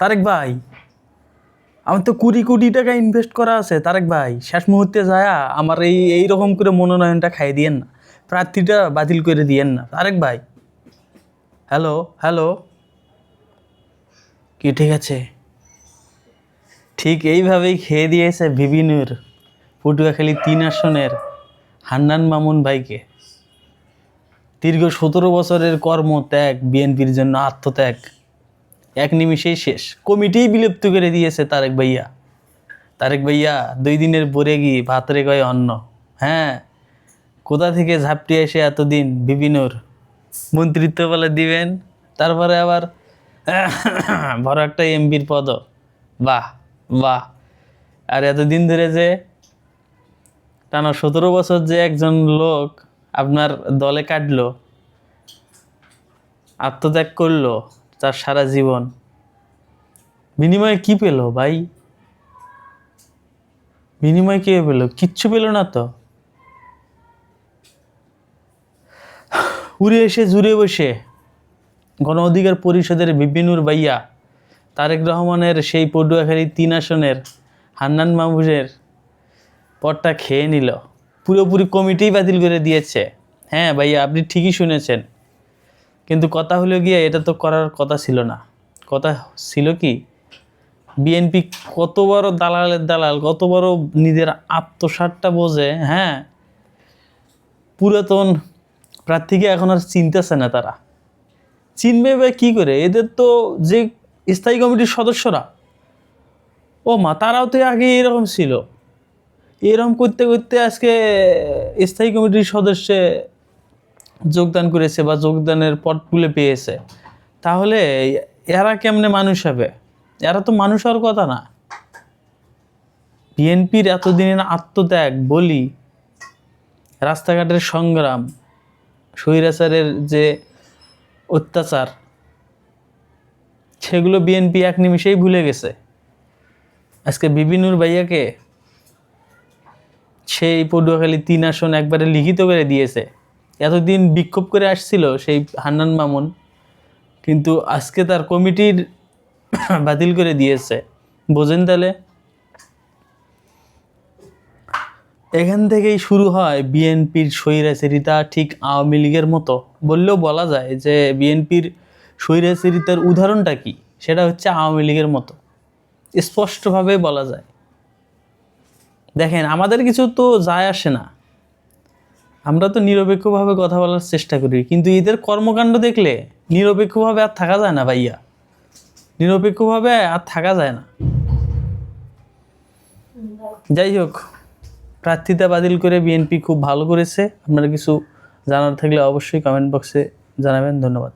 তারেক ভাই, আমার তো কুড়ি কোটি টাকা ইনভেস্ট করা আছে, তারেক ভাই। শেষ মুহূর্তে যায়া আমার এই এই রকম করে মনোনয়নটা খাইয়ে দিয়েন না। প্রার্থীটা বাতিল করে দিয়েন না। তারেক ভাই। Hello hello. কি ঠিক আছে? ঠিক এইভাবেই খেয়ে দিয়েছে বিভিন্নর পটুয়াখালী তিন আসনের হান্নান মামুন ভাইকে। দীর্ঘ সতেরো বছরের কর্মত্যাগ, বিএনপির জন্য আত্মত্যাগ। এক নিমিষেই শেষ। কমিটিই বিলুপ্ত করে দিয়েছে তারেক ভাইয়া। তারেক ভাইয়া দুই দিনের পরে গিয়ে ভাতরে কয় অন্ন। হ্যাঁ কোথা থেকে ঝাপটি এসে এতদিন বিভিন্নর মন্ত্রিত্ব বলে দিবেন। তারপরে আবার বড় একটা এমপির পদ। বাহ বাহ। আর এতদিন ধরে যে টানা সতেরো বছর যে একজন লোক আপনার দলে কাটলো, আত্মত্যাগ করল তার সারা জীবন। বিনিময়ে কি পেল ভাই? বিনিময়ে কে পেল? কিচ্ছু পেল না তো? উড়ে এসে জুড়ে বসে গণ অধিকার পরিষদের বিপিনুর ভাইয়া, তারেক রহমানের সেই পটুয়াখালী তিন আসনের হান্নান মাহবুবের পদটা খেয়ে নিল। পুরোপুরি কমিটিই বাতিল করে দিয়েছে। হ্যাঁ ভাইয়া, আপনি ঠিকই শুনেছেন। কিন্তু কথা হলো গিয়ে এটা তো করার কথা ছিল না। কথা ছিল কি, বিএনপি কত বড় দালালের দালাল, কত বড় নিজের আত্মসারটা বোঝে হ্যাঁ? পুরাতন প্রার্থীকে এখন আর চিনতেছে না তারা। চিনবে বা কী করে? এদের তো যে স্থায়ী কমিটির সদস্যরা, ও মা, তারাও তো আগে এরকম ছিল। এরকম করতে করতে আজকে স্থায়ী কমিটির সদস্যে যোগদান করেছে বা যোগদানের পটগুলো পেয়েছে, তাহলে এরা কেমনে মানুষ হবে? এরা তো মানুষ হওয়ার কথা না। বিএনপির এতদিনের আত্মত্যাগ, বলি, রাস্তাঘাটের সংগ্রাম, স্বৈরাচারের যে অত্যাচার, সেগুলো বিএনপি এক নিমিষেই ভুলে গেছে। আজকে বিপিনুর ভাইয়াকে সেই পটুয়াখালী তিন আসন একবারে লিখিত করে দিয়েছে। এতদিন বিক্ষোভ করে আসছিল সেই হান্নান মামুন, কিন্তু আজকে তার কমিটির বাতিল করে দিয়েছে। বোঝেন তাহলে? এখান থেকেই শুরু হয় বিএনপির স্বৈরাচারিতা ঠিক আওয়ামী লীগের মতো। বললেও বলা যায় যে বিএনপির স্বৈরাচারিতার উদাহরণটা কি? সেটা হচ্ছে আওয়ামী লীগের মতো। স্পষ্টভাবে বলা যায়। দেখেন, আমাদের কিছু তো যায় আসে না। আমরা তো নিরপেক্ষভাবে কথা বলার চেষ্টা করি, কিন্তু এদের কর্মকাণ্ড দেখলে নিরপেক্ষভাবে আর থাকা যায় না ভাইয়া। নিরপেক্ষভাবে আর থাকা যায় না। যাই হোক, প্রার্থিতা বাতিল করে বিএনপি খুব ভালো করেছে। আপনারা কিছু জানার থাকলে অবশ্যই কমেন্ট বক্সে জানাবেন। ধন্যবাদ।